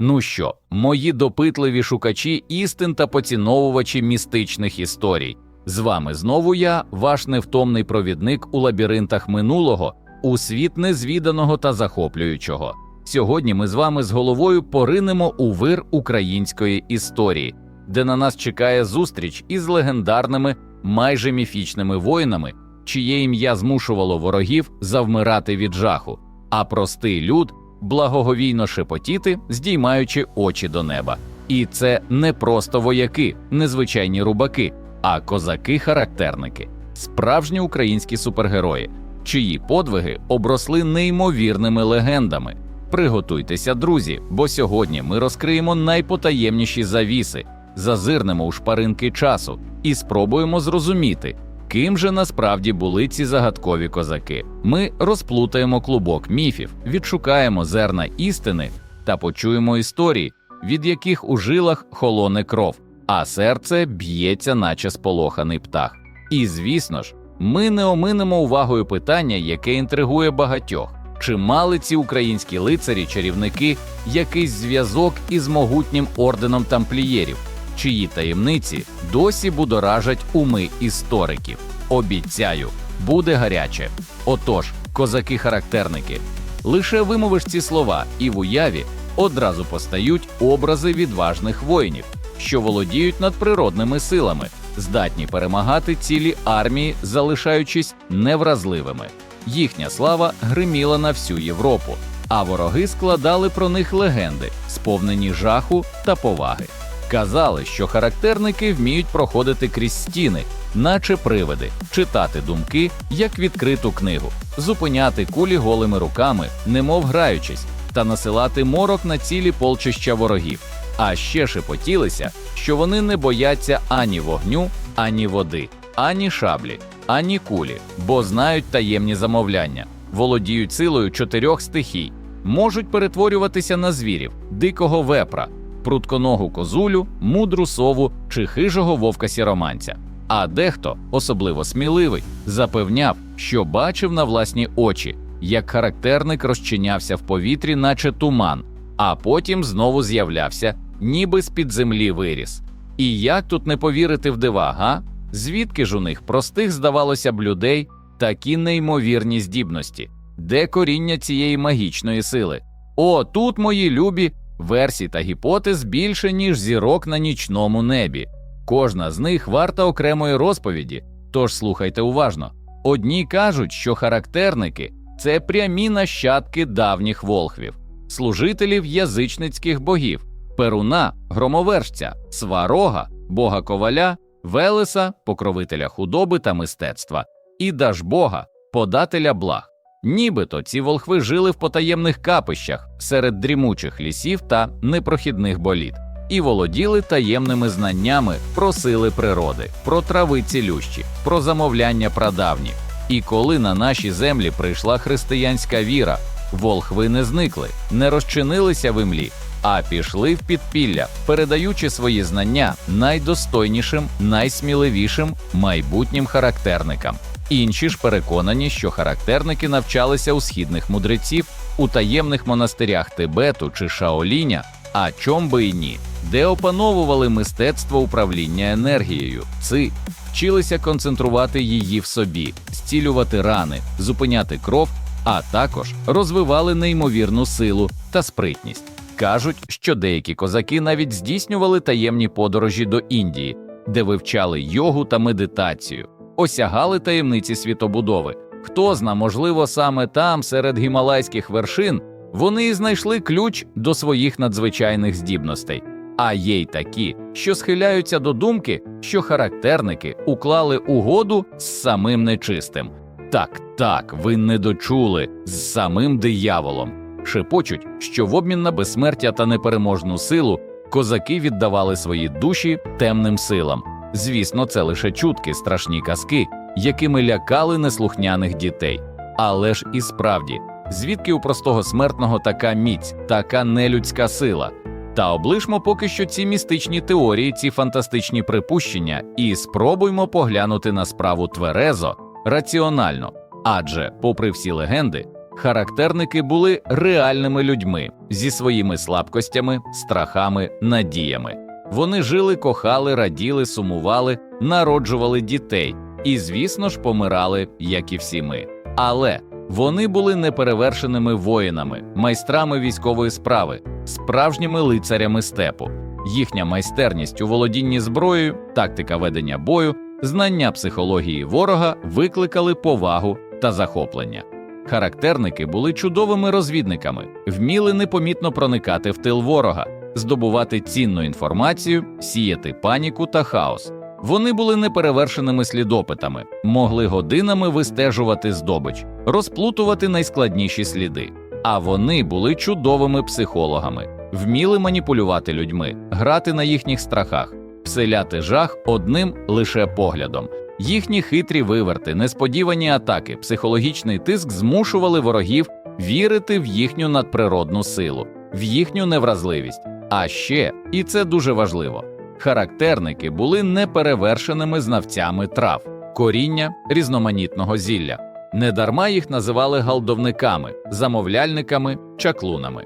Ну що, мої допитливі шукачі істин та поціновувачі містичних історій. З вами знову я, ваш невтомний провідник у лабіринтах минулого, у світ незвіданого та захоплюючого. Сьогодні ми з вами з головою поринемо у вир української історії, де на нас чекає зустріч із легендарними, майже міфічними воїнами, чиє ім'я змушувало ворогів завмирати від жаху, а простий люд благоговійно шепотіти, здіймаючи очі до неба. І це не просто вояки, незвичайні рубаки, а козаки-характерники, справжні українські супергерої, чиї подвиги обросли неймовірними легендами. Приготуйтеся, друзі, бо сьогодні ми розкриємо найпотаємніші завіси, зазирнемо у шпаринки часу і спробуємо зрозуміти, ким же насправді були ці загадкові козаки. Ми розплутаємо клубок міфів, відшукаємо зерна істини та почуємо історії, від яких у жилах холоне кров, а серце б'ється, наче сполоханий птах. І звісно ж, ми не оминемо увагою питання, яке інтригує багатьох. Чи мали ці українські лицарі-чарівники якийсь зв'язок із могутнім орденом тамплієрів, чиї таємниці досі будоражать уми істориків? Обіцяю, буде гаряче. Отож, козаки-характерники, лише вимовиш ці слова, і в уяві одразу постають образи відважних воїнів, що володіють надприродними силами, здатні перемагати цілі армії, залишаючись невразливими. Їхня слава гриміла на всю Європу, а вороги складали про них легенди, сповнені жаху та поваги. Казали, що характерники вміють проходити крізь стіни, наче привиди, читати думки як відкриту книгу, зупиняти кулі голими руками, немов граючись, та насилати морок на цілі полчища ворогів. А ще шепотілися, що вони не бояться ані вогню, ані води, ані шаблі, ані кулі, бо знають таємні замовляння, володіють силою чотирьох стихій, можуть перетворюватися на звірів, дикого вепра, прутконогу козулю, мудру сову чи хижого вовка сіроманця. А дехто, особливо сміливий, запевняв, що бачив на власні очі, як характерник розчинявся в повітрі, наче туман, а потім знову з'являвся, ніби з-під землі виріс. І як тут не повірити в дива, га? Звідки ж у них простих, здавалося б, людей такі неймовірні здібності? Де коріння цієї магічної сили? О, тут мої любі версій та гіпотез більше, ніж зірок на нічному небі. Кожна з них варта окремої розповіді, тож слухайте уважно. Одні кажуть, що характерники це прямі нащадки давніх волхвів, служителів язичницьких богів, перуна, громовержця, сварога, бога коваля, велеса, покровителя худоби та мистецтва, і дажбога, подателя благ. Нібито ці волхви жили в потаємних капищах серед дрімучих лісів та непрохідних боліт і володіли таємними знаннями про сили природи, про трави цілющі, про замовляння прадавніх. І коли на наші землі прийшла християнська віра, волхви не зникли, не розчинилися в імлі, а пішли в підпілля, передаючи свої знання найдостойнішим, найсміливішим майбутнім характерникам. Інші ж переконані, що характерники навчалися у східних мудреців, у таємних монастирях Тибету чи Шаоліня, а чом би і ні, де опановували мистецтво управління енергією, ци вчилися концентрувати її в собі, зцілювати рани, зупиняти кров, а також розвивали неймовірну силу та спритність. Кажуть, що деякі козаки навіть здійснювали таємні подорожі до Індії, де вивчали йогу та медитацію, осягали таємниці світобудови. Хто зна, можливо, саме там, серед гімалайських вершин, вони і знайшли ключ до своїх надзвичайних здібностей. А є й такі, що схиляються до думки, що характерники уклали угоду з самим нечистим. Так, так, ви не дочули з самим дияволом. Шепочуть, що в обмін на безсмертя та непереможну силу козаки віддавали свої душі темним силам. Звісно, це лише чутки, страшні казки, якими лякали неслухняних дітей. Але ж і справді, звідки у простого смертного така міць, така нелюдська сила? Та облишмо поки що ці містичні теорії, ці фантастичні припущення, і спробуймо поглянути на справу тверезо, раціонально. Адже, попри всі легенди, Характерники були реальними людьми зі своїми слабкостями, страхами, надіями. Вони жили, кохали, раділи, сумували, народжували дітей і, звісно ж, помирали, як і всі ми. Але вони були неперевершеними воїнами, майстрами військової справи, справжніми лицарями степу. Їхня майстерність у володінні зброєю, тактика ведення бою, знання психології ворога викликали повагу та захоплення. Характерники були чудовими розвідниками, вміли непомітно проникати в тил ворога, здобувати цінну інформацію, сіяти паніку та хаос. Вони були неперевершеними слідопитами, могли годинами вистежувати здобич, розплутувати найскладніші сліди. А вони були чудовими психологами, вміли маніпулювати людьми, грати на їхніх страхах, вселяти жах одним лише поглядом. Їхні хитрі виверти, несподівані атаки, психологічний тиск змушували ворогів вірити в їхню надприродну силу, в їхню невразливість. А ще, і це дуже важливо, характерники були неперевершеними знавцями трав, коріння різноманітного зілля. Недарма їх називали галдовниками, замовляльниками, чаклунами.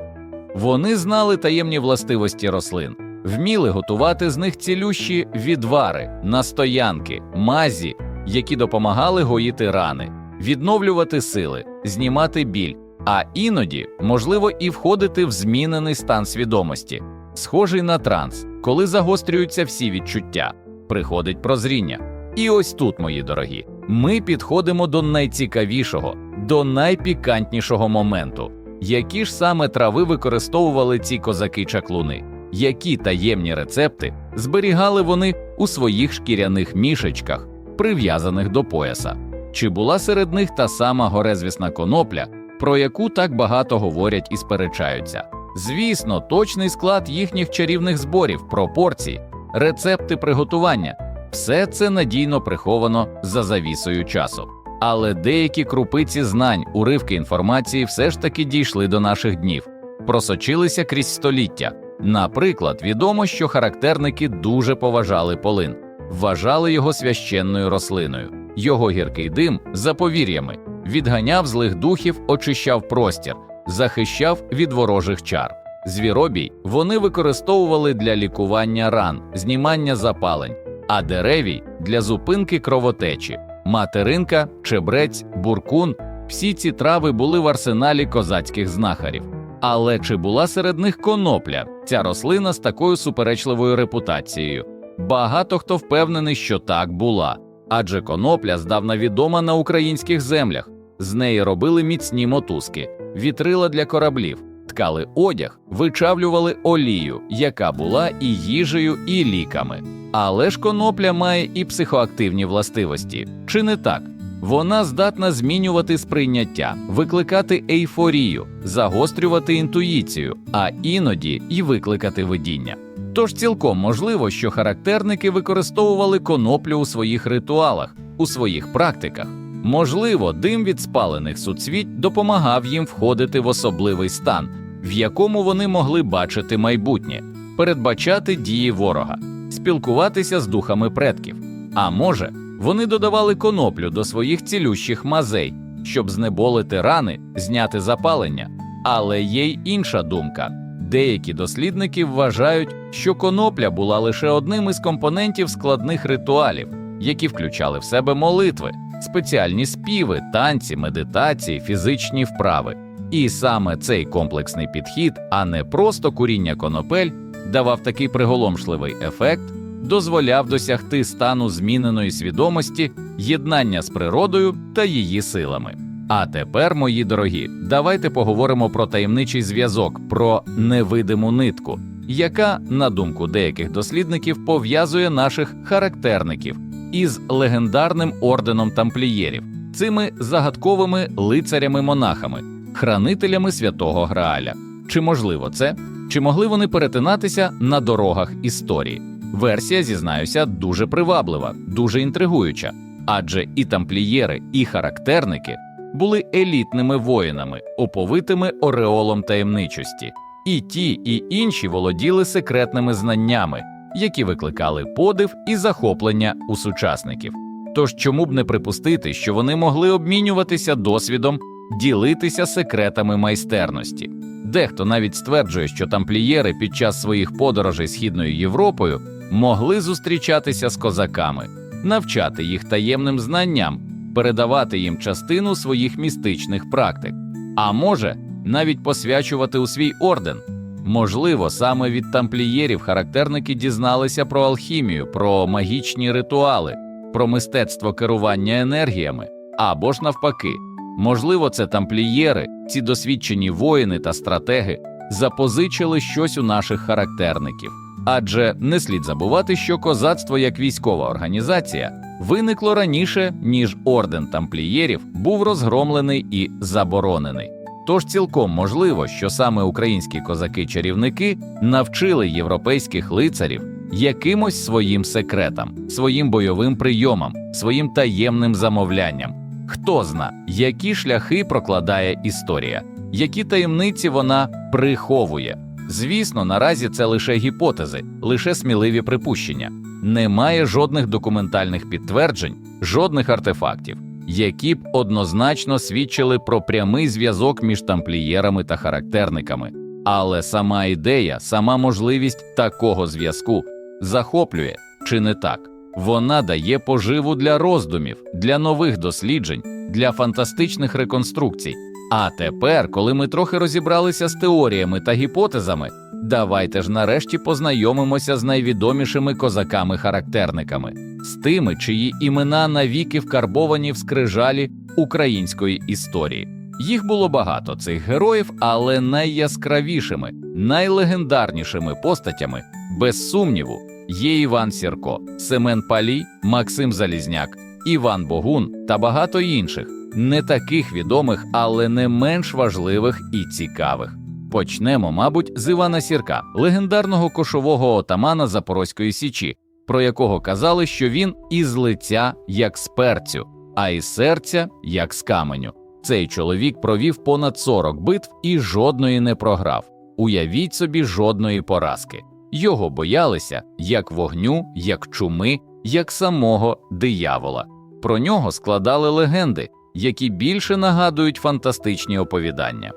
Вони знали таємні властивості рослин, вміли готувати з них цілющі відвари, настоянки, мазі, які допомагали гоїти рани, відновлювати сили, знімати біль, а іноді, можливо, і входити в змінений стан свідомості, схожий на транс, коли загострюються всі відчуття, приходить прозріння. І ось тут, мої дорогі, ми підходимо до найцікавішого, до найпікантнішого моменту. Які ж саме трави використовували ці козаки-чаклуни? Які таємні рецепти зберігали вони у своїх шкіряних мішечках, прив'язаних до пояса? Чи була серед них та сама горезвісна конопля, про яку так багато говорять і сперечаються? Звісно, точний склад їхніх чарівних зборів, пропорції, рецепти приготування все це надійно приховано за завісою часу. Але деякі крупиці знань, уривки інформації все ж таки дійшли до наших днів, просочилися крізь століття. Наприклад, відомо, що характерники дуже поважали полин, вважали його священною рослиною. Його гіркий дим, за повір'ями, відганяв злих духів, очищав простір, захищав від ворожих чар. Звіробій вони використовували для лікування ран, знімання запалень, а деревій для зупинки кровотечі. Материнка, чебрець, буркун всі ці трави були в арсеналі козацьких знахарів. Але чи була серед них конопля, ця рослина з такою суперечливою репутацією? Багато хто впевнений, що так була, адже конопля здавна відома на українських землях. З неї робили міцні мотузки, вітрила для кораблів, ткали одяг, вичавлювали олію, яка була і їжею, і ліками. Але ж конопля має і психоактивні властивості, чи не так? Вона здатна змінювати сприйняття, викликати ейфорію, загострювати інтуїцію, а іноді й викликати видіння. Тож цілком можливо, що характерники використовували коноплю у своїх ритуалах, у своїх практиках. Можливо, дим від спалених суцвіть допомагав їм входити в особливий стан, в якому вони могли бачити майбутнє, передбачати дії ворога, спілкуватися з духами предків. А може, вони додавали коноплю до своїх цілющих мазей, щоб знеболити рани, зняти запалення. Але є й інша думка. Деякі дослідники вважають, що конопля була лише одним із компонентів складних ритуалів, які включали в себе молитви, спеціальні співи, танці, медитації, фізичні вправи. І саме цей комплексний підхід, а не просто куріння конопель, давав такий приголомшливий ефект, дозволяв досягти стану зміненої свідомості, єднання з природою та її силами. А тепер, мої дорогі, давайте поговоримо про таємничий зв'язок, про невидиму нитку, яка, на думку деяких дослідників, пов'язує наших характерників із легендарним орденом тамплієрів, цими загадковими лицарями-монахами, хранителями святого Грааля. Чи можливо це? Чи могли вони перетинатися на дорогах історії? Версія, зізнаюся, дуже приваблива, дуже інтригуюча, адже і тамплієри, і характерники були елітними воїнами, оповитими ореолом таємничості, і ті, і інші володіли секретними знаннями, які викликали подив і захоплення у сучасників. Тож чому б не припустити, що вони могли обмінюватися досвідом, ділитися секретами майстерності. Дехто навіть стверджує, що тамплієри під час своїх подорожей східною Європою могли зустрічатися з козаками, навчати їх таємним знанням, передавати їм частину своїх містичних практик, а може навіть посвячувати у свій орден. Можливо, саме від тамплієрів характерники дізналися про алхімію, про магічні ритуали, про мистецтво керування енергіями або ж навпаки. Можливо, це тамплієри, ці досвідчені воїни та стратеги запозичили щось у наших характерників. Адже не слід забувати, що козацтво як військова організація виникло раніше, ніж орден тамплієрів був розгромлений і заборонений. Тож цілком можливо, що саме українські козаки-чарівники навчили європейських лицарів якимось своїм секретам, своїм бойовим прийомам, своїм таємним замовлянням. Хто зна, які шляхи прокладає історія, які таємниці вона приховує. Звісно, наразі це лише гіпотези, лише сміливі припущення. Немає жодних документальних підтверджень, жодних артефактів, які б однозначно свідчили про прямий зв'язок між тамплієрами та характерниками. Але сама ідея, сама можливість такого зв'язку захоплює чи не так. Вона дає поживу для роздумів, для нових досліджень, для фантастичних реконструкцій. А тепер, коли ми трохи розібралися з теоріями та гіпотезами, давайте ж нарешті познайомимося з найвідомішими козаками-характерниками, з тими, чиї імена навіки вкарбовані в скрижалі української історії. Їх було багато цих героїв, але найяскравішими, найлегендарнішими постатями, без сумніву, є Іван Сірко, Семен Палій, Максим Залізняк, Іван Богун та багато інших, не таких відомих, але не менш важливих і цікавих. Почнемо, мабуть, з Івана Сірка, легендарного кошового отамана Запорозької Січі, про якого казали, що він із лиця як з перцю, а із серця як з каменю. Цей чоловік провів понад 40 битв і жодної не програв. Уявіть собі, жодної поразки. Його боялися як вогню, як чуми, як самого диявола. Про нього складали легенди, які більше нагадують фантастичні оповідання.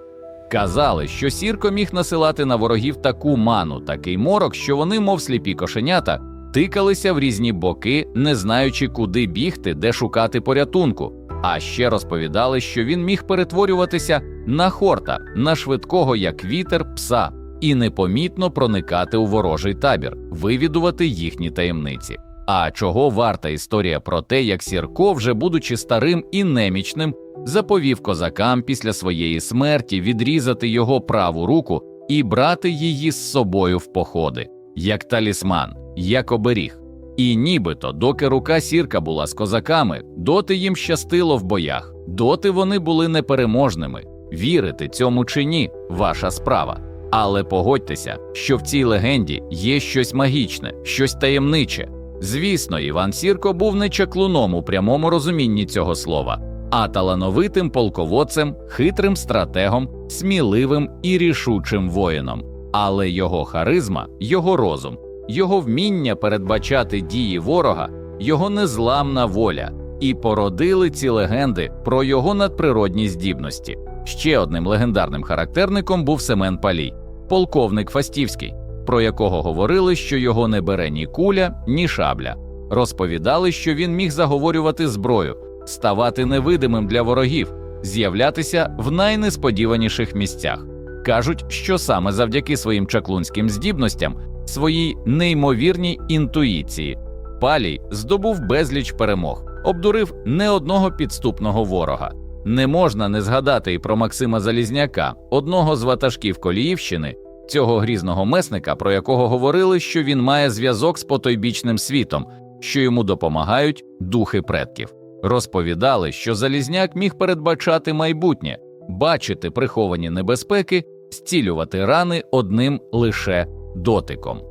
Казали, що сірко міг насилати на ворогів таку ману, такий морок, що вони, мов сліпі кошенята, тикалися в різні боки, не знаючи, куди бігти, де шукати порятунку. А ще розповідали, що він міг перетворюватися на хорта, на швидкого, як вітер, пса, і непомітно проникати у ворожий табір, вивідувати їхні таємниці. А чого варта історія про те, як Сірко, вже будучи старим і немічним, заповів козакам після своєї смерті відрізати його праву руку і брати її з собою в походи, як талісман, як оберіг. І нібито, доки рука сірка була з козаками, доти їм щастило в боях, доти вони були непереможними. Вірити цьому чи ні, ваша справа. Але погодьтеся, що в цій легенді є щось магічне, щось таємниче. Звісно, Іван Сірко був не чаклуном у прямому розумінні цього слова, а талановитим полководцем, хитрим стратегом, сміливим і рішучим воїном. Але його харизма, його розум, його вміння передбачати дії ворога, його незламна воля і породили ці легенди про його надприродні здібності. Ще одним легендарним характерником був Семен Палій, полковник Фастівський, про якого говорили, що його не бере ні куля, ні шабля. Розповідали, що він міг заговорювати зброю, ставати невидимим для ворогів, з'являтися в найнесподіваніших місцях. Кажуть, що саме завдяки своїм чаклунським здібностям, своїй неймовірній інтуїції, Палій здобув безліч перемог, обдурив не одного підступного ворога. Не можна не згадати і про Максима Залізняка, одного з ватажків Коліївщини, цього грізного месника, про якого говорили, що він має зв'язок з потойбічним світом, що йому допомагають духи предків. Розповідали, що Залізняк міг передбачати майбутнє, бачити приховані небезпеки, зцілювати рани одним лише дотиком.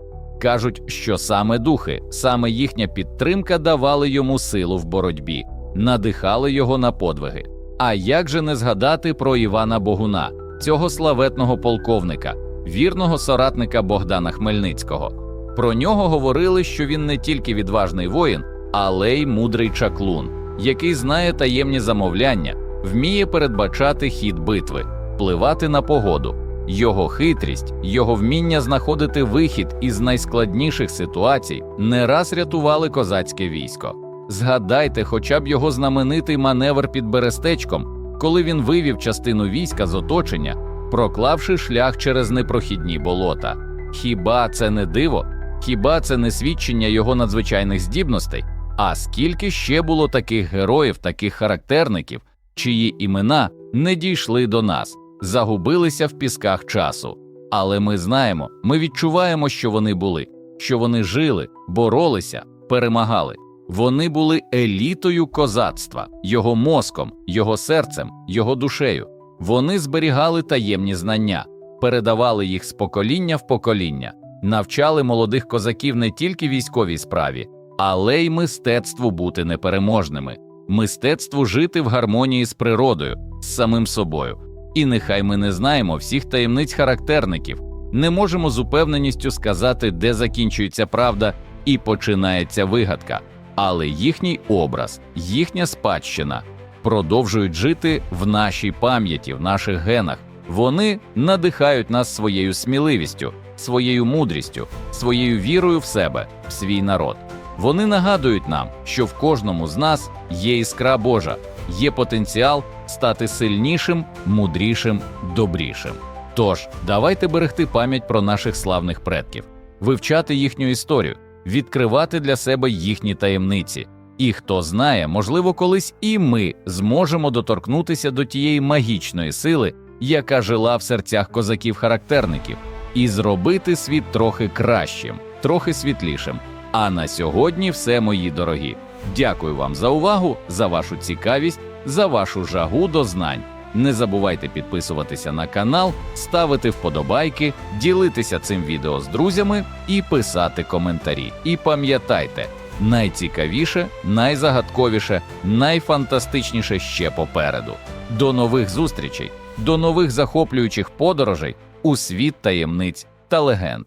Кажуть, що саме духи, саме їхня підтримка давали йому силу в боротьбі, надихали його на подвиги. А як же не згадати про Івана Богуна, цього славетного полковника, вірного соратника Богдана Хмельницького? Про нього говорили, що він не тільки відважний воїн, але й мудрий чаклун, який знає таємні замовляння, вміє передбачати хід битви, впливати на погоду. Його хитрість, його вміння знаходити вихід із найскладніших ситуацій не раз рятували козацьке військо. Згадайте хоча б його знаменитий маневр під Берестечком, коли він вивів частину війська з оточення, проклавши шлях через непрохідні болота. Хіба це не диво? Хіба це не свідчення його надзвичайних здібностей? А скільки ще було таких героїв, таких характерників, чиї імена не дійшли до нас, загубилися в пісках часу. Але ми знаємо, ми відчуваємо, що вони були, що вони жили, боролися, перемагали. Вони були елітою козацтва, його мозком, його серцем, його душею. Вони зберігали таємні знання, передавали їх з покоління в покоління, навчали молодих козаків не тільки військовій справі, але й мистецтву бути непереможними, мистецтву жити в гармонії з природою, з самим собою. І нехай ми не знаємо всіх таємниць характерників, не можемо з упевненістю сказати, де закінчується правда і починається вигадка, але їхній образ, їхня спадщина продовжують жити в нашій пам'яті, в наших генах. Вони надихають нас своєю сміливістю, своєю мудрістю, своєю вірою в себе, в свій народ. Вони нагадують нам, що в кожному з нас є іскра Божа, є потенціал стати сильнішим, мудрішим, добрішим. Тож, давайте берегти пам'ять про наших славних предків, вивчати їхню історію, відкривати для себе їхні таємниці. І хто знає, можливо, колись і ми зможемо доторкнутися до тієї магічної сили, яка жила в серцях козаків-характерників, і зробити світ трохи кращим, трохи світлішим. А на сьогодні все, мої дорогі. Дякую вам за увагу, за вашу цікавість, за вашу жагу до знань. Не забувайте підписуватися на канал, ставити вподобайки, ділитися цим відео з друзями і писати коментарі. І пам'ятайте, найцікавіше, найзагадковіше, найфантастичніше ще попереду. До нових зустрічей, до нових захоплюючих подорожей у світ таємниць та легенд.